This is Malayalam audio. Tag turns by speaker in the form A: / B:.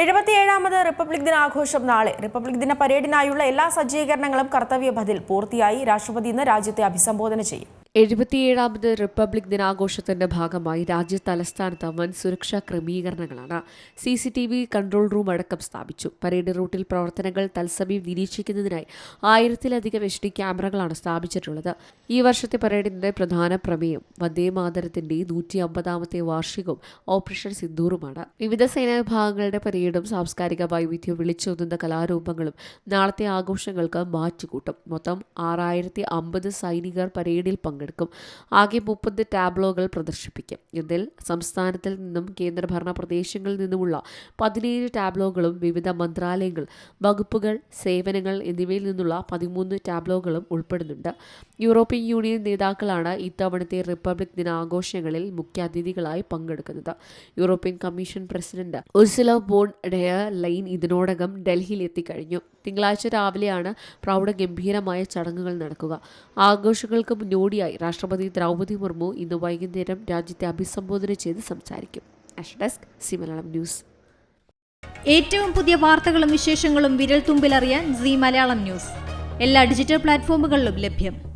A: എഴുപത്തിയേഴാമത് റിപ്പബ്ലിക് ദിനാഘോഷം നാളെ. റിപ്പബ്ലിക് ദിന പരേഡിനായുള്ള എല്ലാ സജ്ജീകരണങ്ങളും കർത്തവ്യപഥിൽ പൂർത്തിയായി. രാഷ്ട്രപതി ഇന്ന് രാജ്യത്തെ അഭിസംബോധന ചെയ്യും.
B: എഴുപത്തിയേഴാമത് റിപ്പബ്ലിക് ദിനാഘോഷത്തിന്റെ ഭാഗമായി രാജ്യ തലസ്ഥാനത്ത് വൻ സുരക്ഷാ ക്രമീകരണങ്ങളാണ് C C T V control room അടക്കം സ്ഥാപിച്ചു. പരേഡ് റൂട്ടിൽ പ്രവർത്തനങ്ങൾ തത്സമയം നിരീക്ഷിക്കുന്നതിനായി ആയിരത്തിലധികം എച്ച് ഡി ക്യാമറകളാണ് സ്ഥാപിച്ചിട്ടുള്ളത്. ഈ വർഷത്തെ പരേഡിന്റെ പ്രധാന പ്രമേയം വന്ദേ മാതരത്തിന്റെ നൂറ്റി അമ്പതാമത്തെ വാർഷികവും ഓപ്പറേഷൻ സിന്ദൂറുമാണ്. വിവിധ സേനാ വിഭാഗങ്ങളുടെ പരേഡും സാംസ്കാരിക വൈവിധ്യവും വിളിച്ചോതുന്ന കലാരൂപങ്ങളും നാളത്തെ ആഘോഷങ്ങൾക്ക് മാറ്റുകൂട്ടും. മൊത്തം ആറായിരത്തി അമ്പത് സൈനികർ പരേഡിൽ പങ്കെടുക്കും ആകെ മുപ്പത് ടാബ്ലോകൾ പ്രദർശിപ്പിക്കും. ഇതിൽ സംസ്ഥാനത്തിൽ നിന്നും കേന്ദ്രഭരണ പ്രദേശങ്ങളിൽ നിന്നുമുള്ള പതിനേഴ് ടാബ്ലോകളും വിവിധ മന്ത്രാലയങ്ങൾ വകുപ്പുകൾ സേവനങ്ങൾ എന്നിവയിൽ നിന്നുള്ള പതിമൂന്ന് ടാബ്ലോകളും ഉൾപ്പെടുന്നുണ്ട്. യൂറോപ്യൻ യൂണിയൻ നേതാക്കളാണ് ഇത്തവണത്തെ റിപ്പബ്ലിക് ദിനാഘോഷങ്ങളിൽ മുഖ്യാതിഥികളായി പങ്കെടുക്കുന്നത്. European commission president Ursula von der Leyen ഇതിനോടകം ഡൽഹിയിൽ എത്തിക്കഴിഞ്ഞു. തിങ്കളാഴ്ച രാവിലെയാണ് പ്രൗഢഗംഭീരമായ ചടങ്ങുകൾ നടക്കുക. ആഘോഷങ്ങൾക്ക് മുന്നോടിയായി രാഷ്ട്രപതി ദ്രൗപദി മുർമു ഇന്ന് വൈകുന്നേരം രാജ്യത്തെ അഭിസംബോധന ചെയ്ത് സംസാരിക്കും. ആഷ് ഡെസ്ക് സി മലയാളം ന്യൂസ്.
C: ഏറ്റവും പുതിയ വാർത്തകളും വിശേഷങ്ങളും വിരൽ തുമ്പിലറിയാൻ സി മലയാളം ന്യൂസ്. എല്ലാ ഡിജിറ്റൽ പ്ലാറ്റ്ഫോമുകളിലും ലഭ്യം.